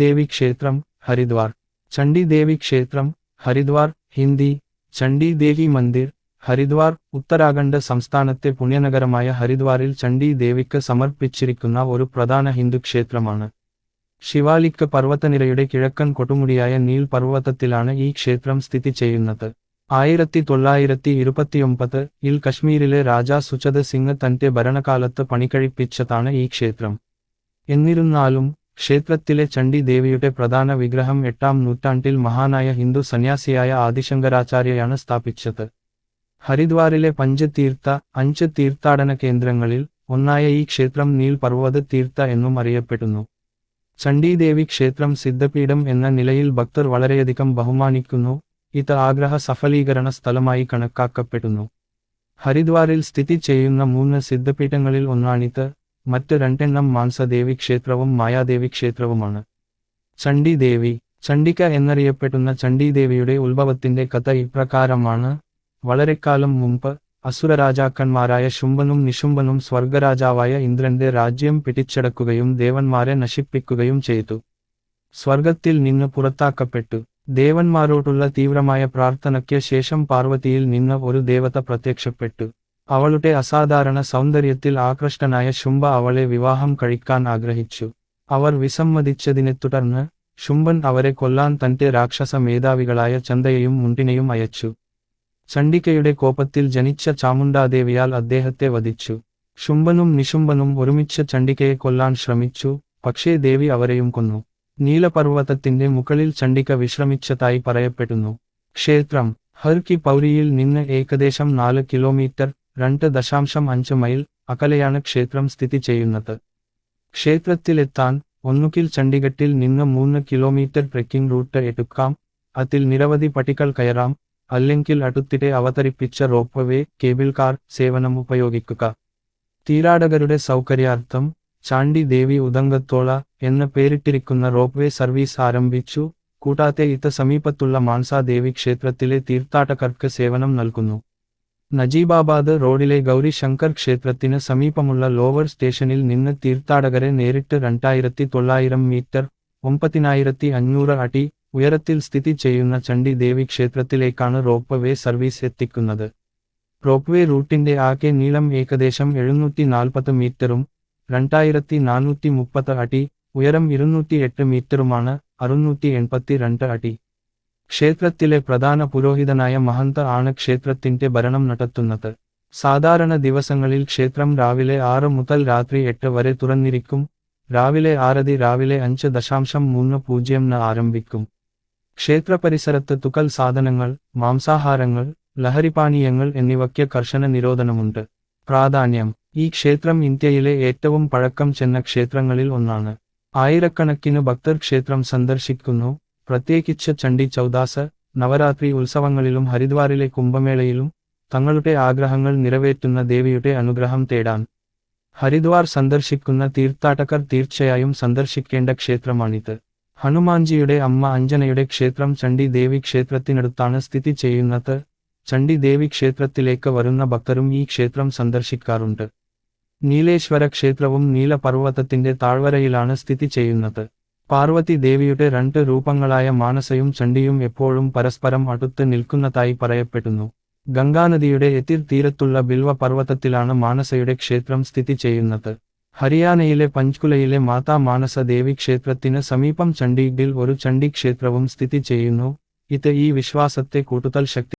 ദേവി ക്ഷേത്രം ചണ്ഡി ദേവി ക്ഷേത്രം ഹരിദ്വാർ ഹിന്ദി. ചണ്ഡി മന്ദിർ ഹരിദ്വാർ ഉത്തരാഖണ്ഡ് സംസ്ഥാനത്തെ പുണ്യനഗരമായ ഹരിദ്വാറിൽ ചണ്ഡി സമർപ്പിച്ചിരിക്കുന്ന ഒരു പ്രധാന ഹിന്ദു ക്ഷേത്രമാണ്. ശിവാലിക് പർവതനിരയുടെ കിഴക്കൻ കൊടുമുടിയായ നീൽ പർവതത്തിലാണ് ഈ ക്ഷേത്രം സ്ഥിതി ചെയ്യുന്നത്. ആയിരത്തി തൊള്ളായിരത്തി ഇരുപത്തിയൊമ്പത് ഇൽ കശ്മീരിലെ രാജാ സുചത് സിംഗ് തന്റെ ഭരണകാലത്ത് പണികഴിപ്പിച്ചതാണ് ഈ ക്ഷേത്രം. എന്നിരുന്നാലും ക്ഷേത്രത്തിലെ ചണ്ഡി ദേവിയുടെ പ്രധാന വിഗ്രഹം എട്ടാം നൂറ്റാണ്ടിൽ മഹാനായ ഹിന്ദു സന്യാസിയായ ആദിശങ്കരാചാര്യയാണ് സ്ഥാപിച്ചത്. ഹരിദ്വാറിലെ പഞ്ചതീർത്ഥ അഞ്ച് തീർത്ഥാടന കേന്ദ്രങ്ങളിൽ ഒന്നായ ഈ ക്ഷേത്രം നീൽ പർവത തീർത്ഥ എന്നും അറിയപ്പെടുന്നു. ചണ്ഡീദേവി ക്ഷേത്രം സിദ്ധപീഠം എന്ന നിലയിൽ ഭക്തർ വളരെയധികം ബഹുമാനിക്കുന്നു ഇത് ആഗ്രഹ സഫലീകരണ സ്ഥലമായി കണക്കാക്കപ്പെടുന്നു. ഹരിദ്വാറിൽ സ്ഥിതി ചെയ്യുന്ന മൂന്ന് സിദ്ധപീഠങ്ങളിൽ ഒന്നാണിത് മറ്റ് രണ്ടെണ്ണം മാൻസദേവി ക്ഷേത്രവും മായാദേവി ക്ഷേത്രവുമാണ്. ചണ്ഡീദേവി ചണ്ഡിക എന്നറിയപ്പെടുന്ന ചണ്ഡീദേവിയുടെ ഉത്ഭവത്തിന്റെ കഥ ഇപ്രകാരമാണ്. വളരെക്കാലം മുമ്പ് അസുരരാജാക്കന്മാരായ ശുംഭനും നിശുംഭനും സ്വർഗരാജാവായ ഇന്ദ്രന്റെ രാജ്യം പിടിച്ചടക്കുകയും ദേവന്മാരെ നശിപ്പിക്കുകയും ചെയ്തു. സ്വർഗത്തിൽ നിന്ന് പുറത്താക്കപ്പെട്ടു. ദേവന്മാരോടുള്ള തീവ്രമായ പ്രാർത്ഥനയ്ക്ക് ശേഷം പാർവതിയിൽ നിന്ന് ഒരു ദേവത പ്രത്യക്ഷപ്പെട്ടു. അവളുടെ അസാധാരണ സൗന്ദര്യത്തിൽ ആകൃഷ്ടനായ ശുംബ അവളെ വിവാഹം കഴിക്കാൻ ആഗ്രഹിച്ചു. അവർ വിസമ്മതിച്ചതിനെ തുടർന്ന് ശുംബൻ അവരെ കൊല്ലാൻ തന്റെ രാക്ഷസ മേധാവികളായ ചന്തയെയും മുണ്ടിനെയും അയച്ചു. ചണ്ഡികയുടെ കോപത്തിൽ ജനിച്ച ചാമുണ്ടാദേവിയാൽ അദ്ദേഹത്തെ വധിച്ചു. ശുംബനും നിശുംബനും ഒരുമിച്ച് ചണ്ഡികയെ കൊല്ലാൻ ശ്രമിച്ചു പക്ഷേ ദേവി അവരെയും കൊന്നു. നീലപർവതത്തിന്റെ മുകളിൽ ചണ്ഡിക വിശ്രമിച്ചതായി പറയപ്പെടുന്നു. ക്ഷേത്രം ഹർ കി പൗരിയിൽ നിന്ന് ഏകദേശം നാല് കിലോമീറ്റർ രണ്ട് ദശാംശം അഞ്ച് മൈൽ അകലെയാണ് ക്ഷേത്രം സ്ഥിതി ചെയ്യുന്നത്. ക്ഷേത്രത്തിലെത്താൻ ഒന്നുകിൽ ചണ്ഡിഗഡിൽ നിന്ന് മൂന്ന് കിലോമീറ്റർ ട്രെക്കിംഗ് റൂട്ട് എടുക്കാം അതിൽ നിരവധി പട്ടികൾ കയറാം അല്ലെങ്കിൽ അടുത്തിടെ അവതരിപ്പിച്ച റോപ്പ്വേ കേബിൾ കാർ സേവനം ഉപയോഗിക്കുക. തീരാടകരുടെ സൗകര്യാർത്ഥം ചാണ്ടി ദേവി ഉദങ്കത്തോള എന്ന് പേരിട്ടിരിക്കുന്ന റോപ്പ്വേ സർവീസ് ആരംഭിച്ചു കൂടാതെ ഇത് സമീപത്തുള്ള മാൻസാദേവി ക്ഷേത്രത്തിലെ തീർത്ഥാടകർക്ക് സേവനം നൽകുന്നു. നജീബാബാദ് റോഡിലെ ഗൗരി ശങ്കർ ക്ഷേത്രത്തിന് സമീപമുള്ള ലോവർ സ്റ്റേഷനിൽ നിന്ന് തീർത്ഥാടകരെ നേരിട്ട് രണ്ടായിരത്തി തൊള്ളായിരം മീറ്റർ ഒമ്പതിനായിരത്തി അഞ്ഞൂറ് അടി ഉയരത്തിൽ സ്ഥിതി ചെയ്യുന്ന ചണ്ഡി ദേവി ക്ഷേത്രത്തിലേക്കാണ് റോപ്പ്വേ സർവീസ് എത്തിക്കുന്നത് റോപ്പ്വേ റൂട്ടിന്റെ ആകെ നീളം ഏകദേശം എഴുന്നൂറ്റി നാൽപ്പത് മീറ്ററും രണ്ടായിരത്തി നാനൂറ്റി മുപ്പത് അടി ഉയരം ഇരുന്നൂറ്റി എട്ട് മീറ്ററുമാണ് അറുന്നൂറ്റി എൺപത്തിരണ്ട് അടി ക്ഷേത്രത്തിലെ പ്രധാന പുരോഹിതനായ മഹന്ത ആണ് ക്ഷേത്രത്തിന്റെ ഭരണം നടത്തുന്നത്. സാധാരണ ദിവസങ്ങളിൽ ക്ഷേത്രം രാവിലെ ആറ് മുതൽ രാത്രി എട്ട് വരെ തുറന്നിരിക്കും. രാവിലെ ആറതി രാവിലെ അഞ്ച് ദശാംശം മൂന്ന് പൂജ്യം ന് ആരംഭിക്കും. ക്ഷേത്ര പരിസരത്ത് തുകൽ സാധനങ്ങൾ മാംസാഹാരങ്ങൾ ലഹരിപാനീയങ്ങൾ എന്നിവയ്ക്ക് കർശന നിരോധനമുണ്ട്. പ്രാധാന്യം ഈ ക്ഷേത്രം ഇന്ത്യയിലെ ഏറ്റവും പഴക്കം ചെന്ന ക്ഷേത്രങ്ങളിൽ ഒന്നാണ്. ആയിരക്കണക്കിന് ഭക്തർ ക്ഷേത്രം സന്ദർശിക്കുന്നു. പ്രത്യേകിച്ച് ചണ്ഡി ചൗദാസ് നവരാത്രി ഉത്സവങ്ങളിലും ഹരിദ്വാറിലെ കുംഭമേളയിലും തങ്ങളുടെ ആഗ്രഹങ്ങൾ നിറവേറ്റുന്ന ദേവിയുടെ അനുഗ്രഹം തേടാൻ ഹരിദ്വാർ സന്ദർശിക്കുന്ന തീർത്ഥാടകർ തീർച്ചയായും സന്ദർശിക്കേണ്ട ക്ഷേത്രമാണിത്. ഹനുമാൻജിയുടെ അമ്മ അഞ്ജനയുടെ ക്ഷേത്രം ചണ്ഡി ദേവി ക്ഷേത്രത്തിനടുത്താണ് സ്ഥിതി ചെയ്യുന്നത്. ചണ്ഡി ദേവി ക്ഷേത്രത്തിലേക്ക് വരുന്ന ഭക്തരും ഈ ക്ഷേത്രം സന്ദർശിക്കാറുണ്ട്. നീലേശ്വര ക്ഷേത്രവും നീലപർവതത്തിന്റെ താഴ്വരയിലാണ് സ്ഥിതി ചെയ്യുന്നത്. പാർവതി ദേവിയുടെ രണ്ട് രൂപങ്ങളായ മാനസയും ചണ്ഡിയും എപ്പോഴും പരസ്പരം അടുത്ത് നിൽക്കുന്നതായി പറയപ്പെടുന്നു. ഗംഗാനദിയുടെ എതിർ തീരത്തുള്ള ബിൽവ പർവതത്തിലാണ് മാനസയുടെ ക്ഷേത്രം സ്ഥിതി ചെയ്യുന്നത്. ഹരിയാനയിലെ പഞ്ച്കുലയിലെ മാതാ മാനസ ദേവി ക്ഷേത്രത്തിന് സമീപം ചണ്ഡീഗഡിൽ ഒരു ചണ്ഡി ക്ഷേത്രവും സ്ഥിതി ചെയ്യുന്നു. ഇത് ഈ വിശ്വാസത്തെ കൂടുതൽ ശക്തി